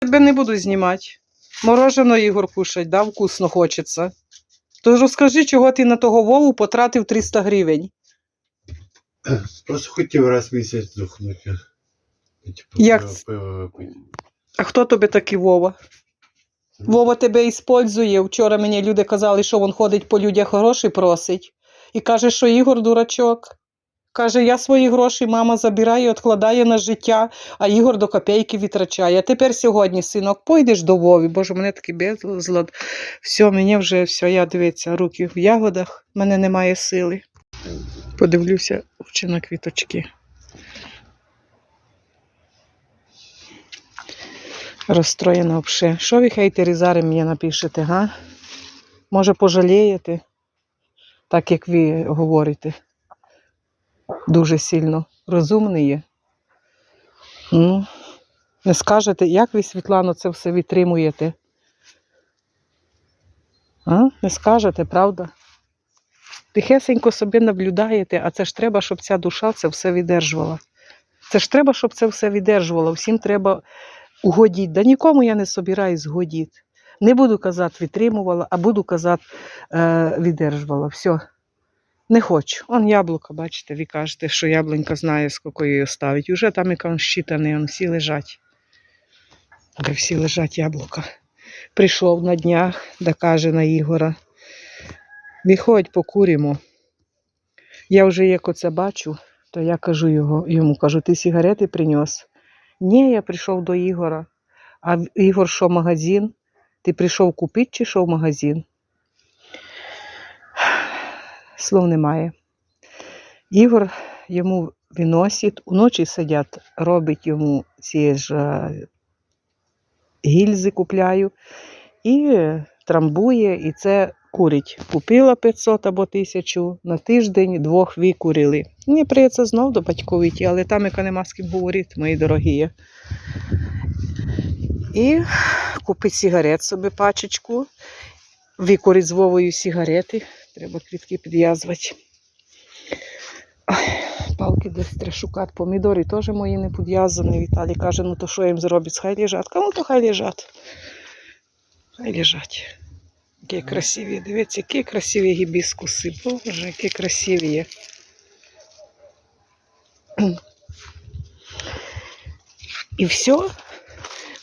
Тебе не буду знімати. Морожено Ігор кушать, да, вкусно хочеться. Тож розкажи, чого ти на того Вову потратив 300 гривень. Просто хотів раз в місяць здохнути. Типу, Як пиво- пиво випити. А хто тобі такий Вова? Вова тебе іспользує. Вчора мені люди казали, що він ходить по людях гроші просить. І каже, що Ігор дурачок. Каже, я свої гроші мама забирає, відкладає на життя, а Ігор до копійки витрачає. А тепер сьогодні, синок, пойдеш до Вові. Боже, мене такий безлад. Все, мені вже все, я дивиться, руки в ягодах, в мене немає сили. Подивлюся очі на квіточки. Розстроєна взагалі. Що ви хейтери зараз мені напишете, га? Може, пожалієте, так як ви говорите. Дуже сильно розумний є. Ну, не скажете, як ви, Світлано, це все витримуєте? А? Не скажете, правда? Тихесенько собі наблюдаєте, а це ж треба, щоб ця душа це все віддержувала. Це ж треба, щоб це все віддержувало. Всім треба угодіть. Да нікому я не собираюсь згодіти. Не буду казати витримувала, а буду казати е, віддержувала. Все. Не хочу. Он яблука, бачите, ви кажете, що яблунька знає, скільки її ставить. Уже там яка щитаний, он всі лежать. Де всі лежать яблука. Прийшов на днях, да каже на Ігора. Виходь, покуримо. Я вже як оце бачу, то я кажу його, йому, кажу, ти сигарети принес? Ні, я прийшов до Ігора. А Ігор що, магазин? Ти прийшов купити чи що в магазин? Слов немає. Ігор йому виносить, уночі сидять, робить йому ці ж е, гільзи купляю і трамбує, і це курить. Купила 500 або 1000, на тиждень двох викурили. Мені прийдеться знов до батьків йти, але там яка нема з ким говорити, мої дорогі. І купить сигарет собі пачечку, викурить з Вовою сигарети. Треба квітки підв'язувати. Палки десь треба шукати. Помідори теж мої не підв'язані. Віталій каже, ну то що їм зробить? Хай лежать. Кому то хай лежать. Хай лежать. Які красиві. Дивіться, які красиві гібіскуси. Боже, які красиві є. І все.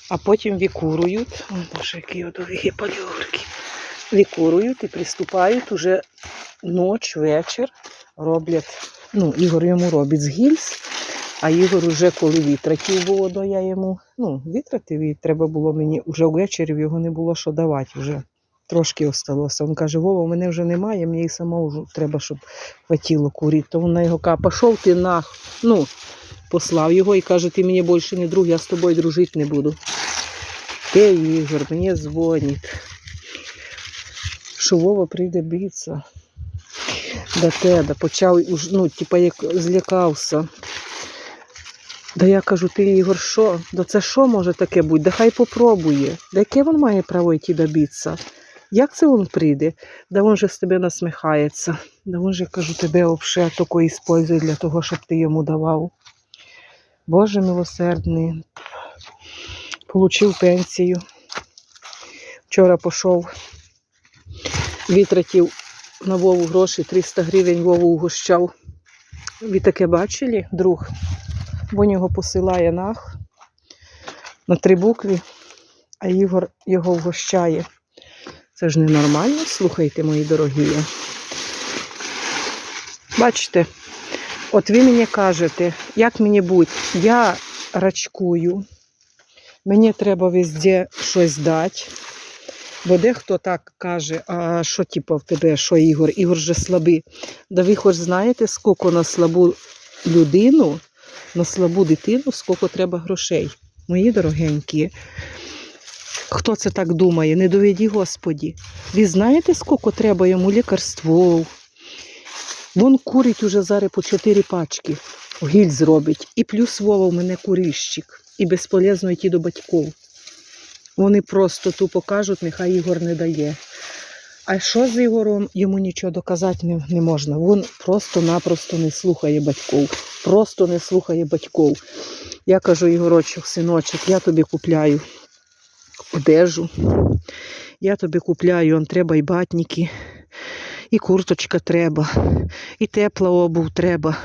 А потім викурують. Ой, Боже, які одові пальорки. Викурують і приступають уже ніч, вечір. Роблять, ну, Ігор йому робить з гільз, а Ігор уже коли витратив було, то я йому ну, витратив, і треба було мені вже ввечері його не було що давати. Вже трошки осталося. Він каже, Вова, мене вже немає, мені і самому треба, щоб хватило курити. То він на його каже, пішов ти нах. Ну, послав його і каже, ти мені більше не друг, я з тобою дружити не буду. Те Ігор, мені дзвонить, що Вова прийде битися до тебе, почав, ну, типа, як злякався. Да я кажу, ти Ігор, що? Да це що може таке бути? Да хай попробує. Да яке він має право йти добитися? Як це він прийде? Да він же з тебе насміхається. Да він же, кажу, тебе взагалі тако іспользує для того, щоб ти йому давав. Боже милосердний. Получив пенсію. Вчора пішов, витратив на Вову гроші, 300 гривень Вову угощав. Ви таке бачили, друг? Бо нього посилає нах на три букви, а Ігор його вгощає. Це ж ненормально, слухайте, мої дорогі. Бачите, от ви мені кажете, як мені бути, я рачкую, мені треба везде щось дати. Бо дехто так каже, а що типу в тебе, що Ігор? Ігор же слабий. Да ви хоч знаєте, скільки на слабу людину, на слабу дитину, скільки треба грошей. Мої дорогенькі. Хто це так думає? Не доведі Господі. Ви знаєте, скільки треба йому лікарствов? Вон курить уже зараз по 4 пачки. Гіль зробить. І плюс Вова в мене курильщик. І безполезно йти до батьків. Вони просто тупо кажуть, нехай Ігор не дає. А що з Ігором? Йому нічого доказати не, не можна. Він просто-напросто не слухає батьків. Просто не слухає батьків. Я кажу, Ігорочок, синочок, я тобі купляю одежу. Я тобі купляю, он треба й батніки, і курточка треба, і тепла обув треба.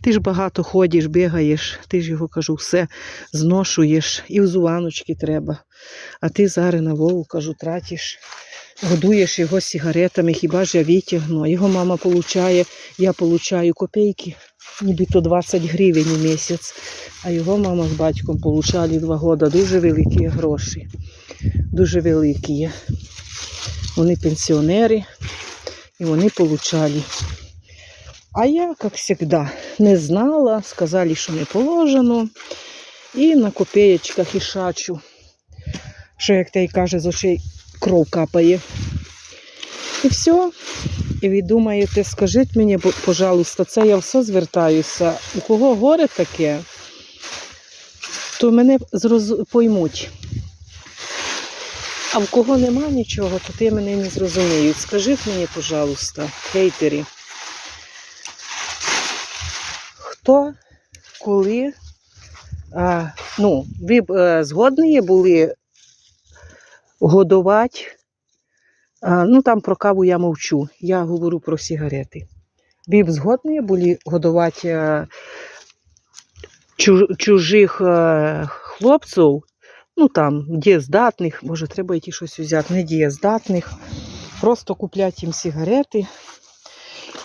Ти ж багато ходиш, бігаєш, ти ж його кажу, все зношуєш, і взуваночки треба. А ти зараз на Вову, кажу, тратиш, годуєш його сигаретами, хіба ж я витягну. Його мама получає, я получаю копійки, нібито 20 гривень у місяць. А його мама з батьком получали два роки дуже великі гроші. Дуже великі. Вони пенсіонери і вони получали. А я, як завжди, не знала, сказали, що не положено. І на копеєчках і шачу, що, як той каже, з очей кров капає. І все. І ви думаєте, скажіть мені, пожалуйста, це я все звертаюся. У кого горе таке, то мене поймуть. А в кого нема нічого, то ти мене не зрозуміють. Скажіть мені, пожалуйста, хейтері, хто, коли, а, ну, ви б е, згодні були годувати, а, ну там про каву я мовчу, я говорю про сигарети. Ви б згодні були годувати е, чу- чужих е, хлопців, ну там, дієздатних, може, треба йти щось взяти, не дієздатних, просто купляти їм сигарети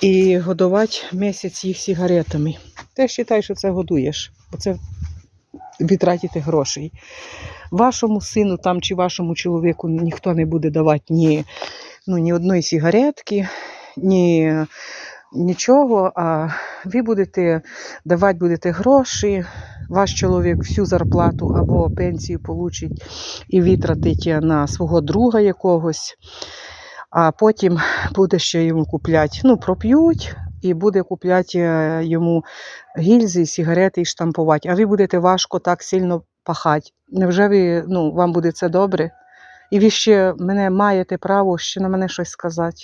і годувати місяць їх сигаретами. Ти вважай, що це годуєш, бо це витратити грошей. Вашому сину там чи вашому чоловіку ніхто не буде давати ні, ну, ні одної сигаретки, ні нічого, а ви будете давати будете гроші, ваш чоловік всю зарплату або пенсію получить і витратить на свого друга якогось, а потім буде ще йому купляти, ну, проп'ють, і буде купляти е, йому гільзи, сигарети і штампувати. А ви будете важко так сильно пахати. Невже ви, ну, вам буде це добре? І ви ще мене маєте право ще на мене щось сказати.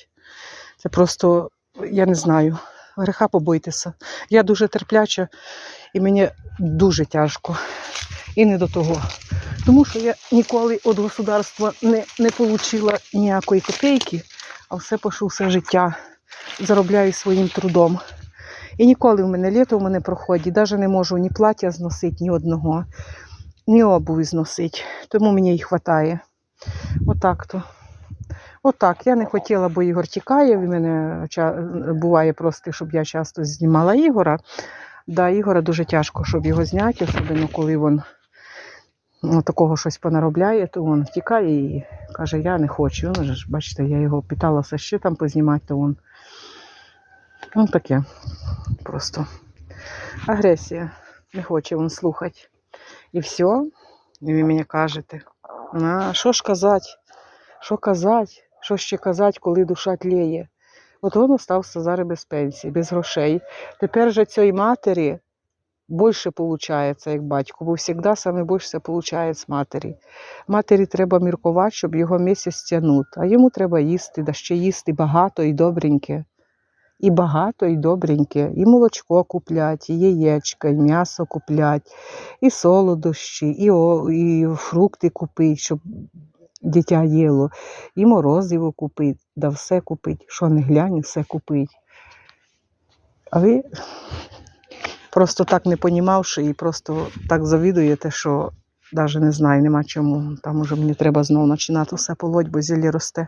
Це просто, я не знаю, греха побойтеся. Я дуже терпляча і мені дуже тяжко. І не до того. Тому що я ніколи від государства не, не отримала ніякої копійки, а все пишу все життя. Заробляю своїм трудом. І ніколи в мене літо в мене проходить, навіть не можу ні плаття зносити, ні одного, ні обуви зносити. Тому мені їх вистачає. Отак то. Отак. Я не хотіла, бо Ігор тікає. В мене буває просто, щоб я часто знімала Ігора. Да, Ігора дуже тяжко, щоб його зняти, особливо коли він ну, такого щось понаробляє, то він тікає і каже, я не хочу. Ну, ж, бачите, я його питалася ще там познімати, то він. Ну, таке просто. Агресія. Не хоче він слухати. І все. І ви мені кажете. А що ж казати? Що казати? Що ще казати, коли душа тліє? От він остався зараз без пенсії, без грошей. Тепер же цієї матері більше виходить, як батько, бо завжди саме більше виходить з матері. Матері треба міркувати, щоб його місяць тягнути, а йому треба їсти, да ще їсти багато і добреньке. І багато, і добреньке, і молочко куплять, і яєчка, і м'ясо куплять, і солодощі, і, і фрукти купить, щоб дитя їло, і морозиво купить, да все купить, що не глянь, все купить. А ви просто так не понімавши і просто так завідуєте, що навіть не знаю, нема чому. Там уже мені треба знову починати все полоть, бо зілля росте.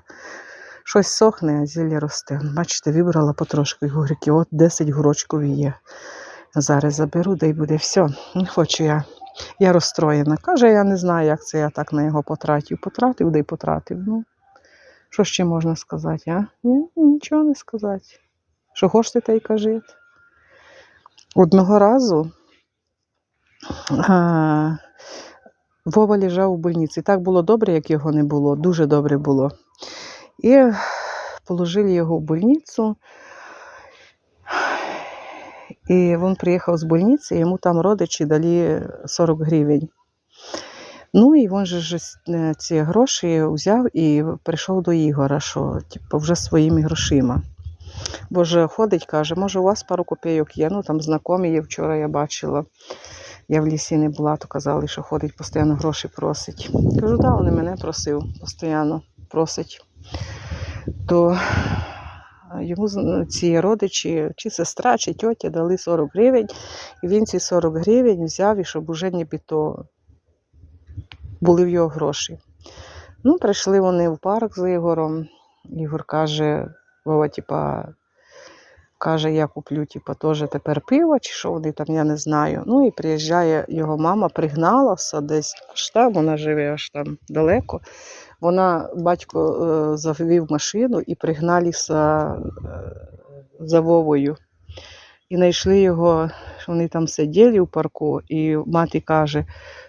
Щось сохне, а зілля росте. Бачите, вибрала потрошки гурики. От 10 гурочків є. Зараз заберу, да й буде все. Не хочу я. Я розстроєна. Каже, я не знаю, як це я так на його потратив. Потратив, да й потратив. Ну, що ще можна сказати, а? Ні, нічого не сказати. Що хочете, та й кажіть. Одного разу а, Вова лежав у больниці. Так було добре, як його не було. Дуже добре було. І положили його в больницю. І він приїхав з больниці, йому там родичі дали 40 гривень. Ну і він же ж е, ці гроші взяв і прийшов до Ігора, що типу, вже своїми грошима. Бо ж ходить, каже, може, у вас пару копійок є, ну там знайомі є, вчора я бачила. Я в лісі не була, то казали, що ходить постійно гроші просить. Кажу, да, він мене просив, постійно просить. То йому ці родичі, чи сестра, чи тьотя дали 40 гривень, і він ці 40 гривень взяв, і щоб уже нібито були в його гроші. Ну, прийшли вони в парк з Ігорем. Ігор каже, Вова, типа, каже, я куплю, типа, теж тепер пиво, чи що вони там, я не знаю. Ну і приїжджає його мама, пригналася десь аж там, вона живе аж там далеко. Вона, батько е, завів машину і пригналися е, за Вовою. І знайшли його, вони там сиділи у парку, і мати каже: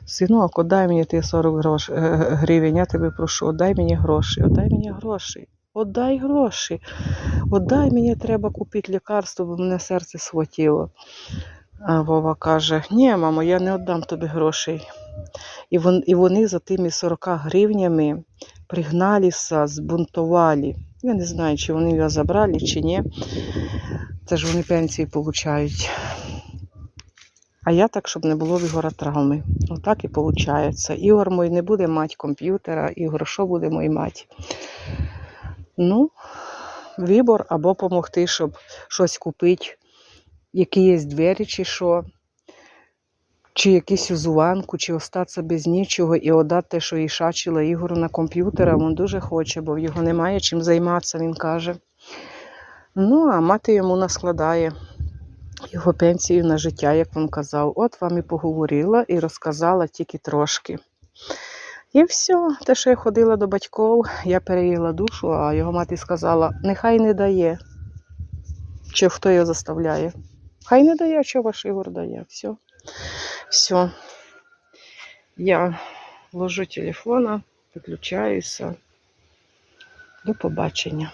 Синок, отдай мені ти 40 грош, е, гривень, я тебе прошу, отдай мені гроші, отдай мені гроші, отдай гроші, отдай мені треба купити лікарство, бо мене серце схватило. А Вова каже: Ні, мамо, я не віддам тобі грошей. І, вон, і вони за тими 40 гривнями пригналися, збунтували. Я не знаю, чи вони його забрали, чи ні. Це ж вони пенсії получають. А я так, щоб не було в Ігора травми. Отак і виходить. Ігор мой не буде мати комп'ютера, Ігор, що буде мой мати? Ну, вибор або допомогти, щоб щось купити, які є двері, чи що, чи якусь узуванку, чи остатися без нічого і отдати що і шачила Ігору на комп'ютера. Він дуже хоче, бо в його немає чим займатися, він каже. Ну, а мати йому наскладає його пенсію на життя, як він казав. От вам і поговорила і розказала тільки трошки. І все, те, що я ходила до батьків, я переїла душу, а його мати сказала: нехай не дає. Чи хто його заставляє? Хай не дає, що ваш Ігор дає. Все. Все. Я ложу телефона, виключаюся. До побачення.